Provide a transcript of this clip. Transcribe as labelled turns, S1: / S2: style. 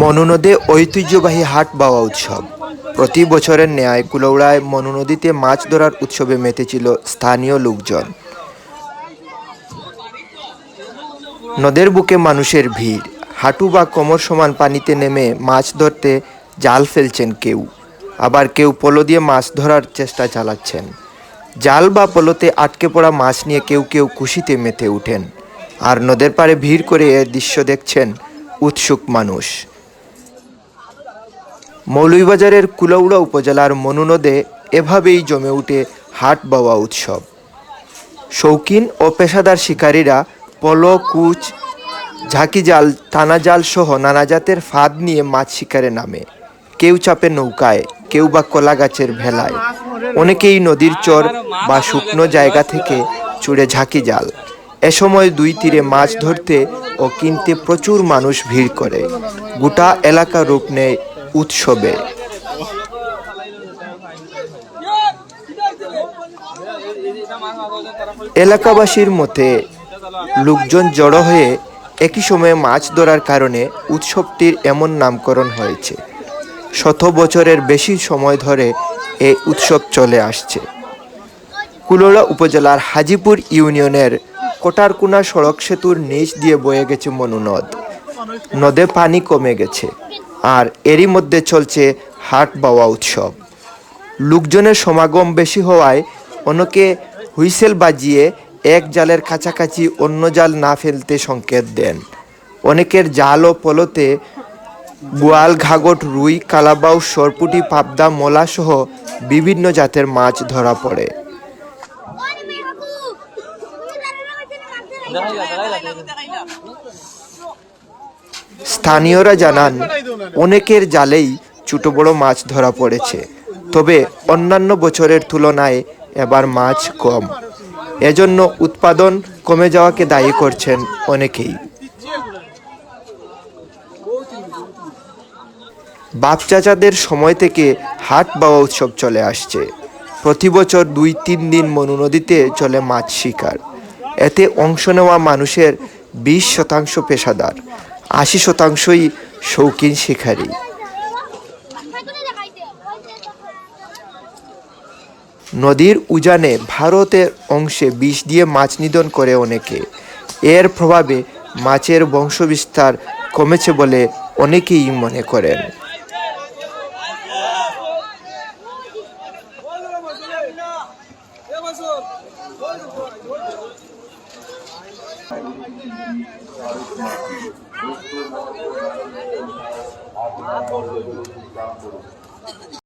S1: মনুনদে ঐতিহ্যবাহী হাট বাওয়া উৎসব। প্রতি বছরের ন্যায় কুলৌড়ায় মনু নদীতে মাছ ধরার উৎসবে মেতেছিল স্থানীয় লোকজন। নদের বুকে মানুষের ভিড়। হাঁটু বা কোমর সমান পানিতে নেমে মাছ ধরতে জাল ফেলছেন কেউ। আবার কেউ পলো দিয়ে মাছ ধরার চেষ্টা চালাচ্ছেন। জাল বা পলোতে আটকে পড়া মাছ নিয়ে কেউ কেউ খুশিতে মেতে ওঠেন। আর নদের পাড়ে ভিড় করে এ দৃশ্য দেখছেন উৎসুক মানুষ। মৌলভীবাজারের কুলৌড়া উপজেলার মনু নদে এভাবেই জমে উঠে হাট বাওয়া উৎসব। শৌখিন ও পেশাদার শিকারীরা পলো, কুচ, ঝাঁকি জাল, টানা জাল সহ নানা জাতের ফাঁদ নিয়ে মাছ শিকারে নামে। কেউ চাপে নৌকায়, কেউ বা কলা গাছের ভেলায়। অনেকেই নদীর চর বা শুকনো জায়গা থেকে চুড়ে ঝাঁকি জাল। এ সময় দুই তীরে মাছ ধরতে ও কিনতে প্রচুর মানুষ ভিড় করে। গোটা এলাকা রূপ নেয় উৎসবে। এলাকাবাসীর মতে, লোকজন জড়ো হয়ে একই সময়ে মাছ ধরার কারণে উৎসবটির এমন নামকরণ হয়েছে। শত বছরের বেশি সময় ধরে এই উৎসব চলে আসছে। কুলোড়া উপজেলার হাজিপুর ইউনিয়নের কোটারকুনা সড়ক সেতুর নিচ দিয়ে বয়ে গেছে মনু নদ। নদে পানি কমে গেছে, আর এরই মধ্যে চলছে হাট বাওয়া উৎসব। লোকজনের সমাগম বেশি হওয়ায় অনেকে হুইসেল বাজিয়ে এক জালের কাছাকাছি অন্য জাল না ফেলতে সংকেত দেন। অনেকের জাল ও পলতে গোয়াল ঘাগট, রুই কালাবাউ সরপুটি, পাবদা মলা সহ বিভিন্ন জাতের মাছ ধরা পড়ে। স্থানীয়রা জানান, অনেকের জালেই ছোট বড় মাছ ধরা পড়েছে। তবে অন্যান্য বছরের তুলনায় এবার মাছ কম। এজন্য উৎপাদন কমে যাওয়াকে দায়ী করছেন অনেকেই। বাপ চাচাদের সময় থেকে হাট বাওয়া উৎসব চলে আসছে। প্রতি বছর দুই তিন দিন মনু নদীতে চলে মাছ শিকার। এতে অংশ নেওয়া মানুষের বিশ শতাংশ পেশাদার, আশি শতাংশই শৌখিন শিকারী। নদীর উজানে ভারতের অংশে বিষ দিয়ে মাছ নিধন করে অনেকে। এর প্রভাবে মাছের বংশবিস্তার কমেছে বলে অনেকেই মনে করেন। আপনার